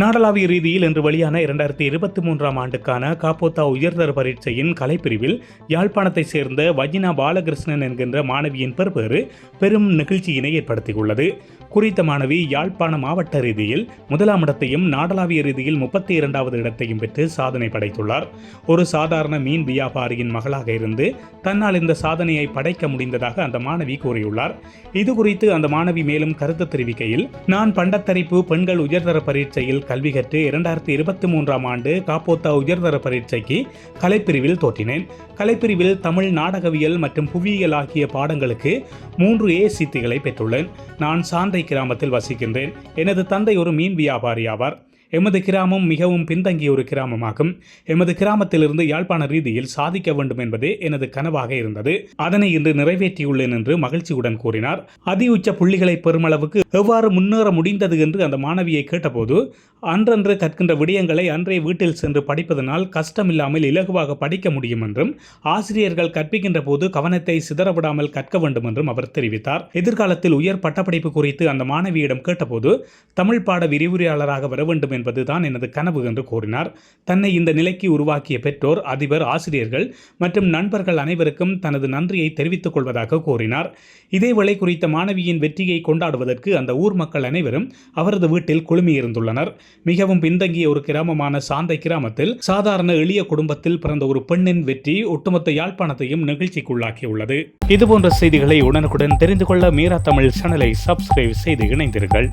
நாடளாவிய ரீதியில் இன்று வெளியான இரண்டாயிரத்தி இருபத்தி மூன்றாம் ஆண்டுக்கான காப்போத்தா உயர்தர பரீட்சையின் கலைப்பிரிவில் யாழ்ப்பாணத்தைச் சேர்ந்த வஜினா பாலகிருஷ்ணன் என்கின்ற மாணவியின் பெறுபேறு பெரும் நிகழ்ச்சியினை ஏற்படுத்தியுள்ளது. குறித்த மாணவி யாழ்ப்பாண மாவட்ட ரீதியில் முதலாம் இடத்தையும் நாடளாவிய ரீதியில் முப்பத்தி இரண்டாவது இடத்தையும் பெற்று சாதனை படைத்துள்ளார். ஒரு சாதாரண மீன் வியாபாரியின் மகளாக இருந்து தன்னால் இந்த சாதனையை படைக்க முடிந்ததாக அந்த மாணவி கூறியுள்ளார். இது குறித்து அந்த மாணவி மேலும் கருத்து தெரிவிக்கையில் நான் பண்டத்தரிப்பு பெண்கள் உயர்தர பரீட்சையில் கல்வி கற்று இரண்டாயிரத்தி இருபத்தி மூன்றாம் ஆண்டு காப்போத்தா உயர்தர பரீட்சைக்கு கலைப்பிரிவில் தோற்றினேன். கலைப்பிரிவில் தமிழ் நாடகவியல் மற்றும் புவியியல் ஆகிய பாடங்களுக்கு மூன்று ஏ சித்திகளை பெற்றுள்ளேன். நான் சாந்தை கிராமத்தில் வசிக்கின்றேன். எனது தந்தை ஒரு மீன் வியாபாரி ஆவார். எமது கிராமம் மிகவும் பின்தங்கிய ஒரு கிராமமாகும். எமது கிராமத்திலிருந்து யாழ்ப்பாண ரீதியில் சாதிக்க வேண்டும் என்பதே எனது கனவாக இருந்தது. அதனை இன்று நிறைவேற்றியுள்ளேன் என்று மகிழ்ச்சியுடன் கூறினார். அதி உச்ச புள்ளிகளை பெருமளவுக்கு எவ்வாறு முன்னேற முடிந்தது என்று அந்த மாணவியை கேட்டபோது அன்றன்று கற்கின்ற விடயங்களை அன்றே வீட்டில் சென்று படிப்பதனால் கஷ்டமில்லாமல் இலகுவாக படிக்க முடியும் என்றும் ஆசிரியர்கள் கற்பிக்கின்ற போது கவனத்தை சிதறவிடாமல் கற்க வேண்டும் என்றும் அவர் தெரிவித்தார். எதிர்காலத்தில் உயர் பட்டப்படிப்பு குறித்து அந்த மாணவியிடம் கேட்டபோது தமிழ் பாட விரிவுரையாளராக வர வேண்டும் என்பதுதான் எனது கனவு என்று கூறினார். தன்னை இந்த நிலைக்கு உருவாக்கிய பெற்றோர் அதிபர் ஆசிரியர்கள் மற்றும் நண்பர்கள் அனைவருக்கும் தனது நன்றியை தெரிவித்துக் கொள்வதாக கூறினார். இதேவேளை குறித்த மாணவியின் வெற்றியை கொண்டாடுவதற்கு அந்த ஊர் மக்கள் அனைவரும் அவரது வீட்டில் குழுமியிருந்துள்ளனர். மிகவும் பின்தங்கிய ஒரு கிராமமான சாந்தை கிராமத்தில் சாதாரண எளிய குடும்பத்தில் பிறந்த ஒரு பெண்ணின் வெற்றி ஒட்டுமொத்த யாழ்ப்பாணத்தையும் நிகழ்ச்சிக்குள்ளாக்கியுள்ளது. இதுபோன்ற செய்திகளை உடனுக்குடன் தெரிந்து கொள்ள மீரா தமிழ் சேனலை சப்ஸ்கிரைப் செய்து இணைந்தீர்கள்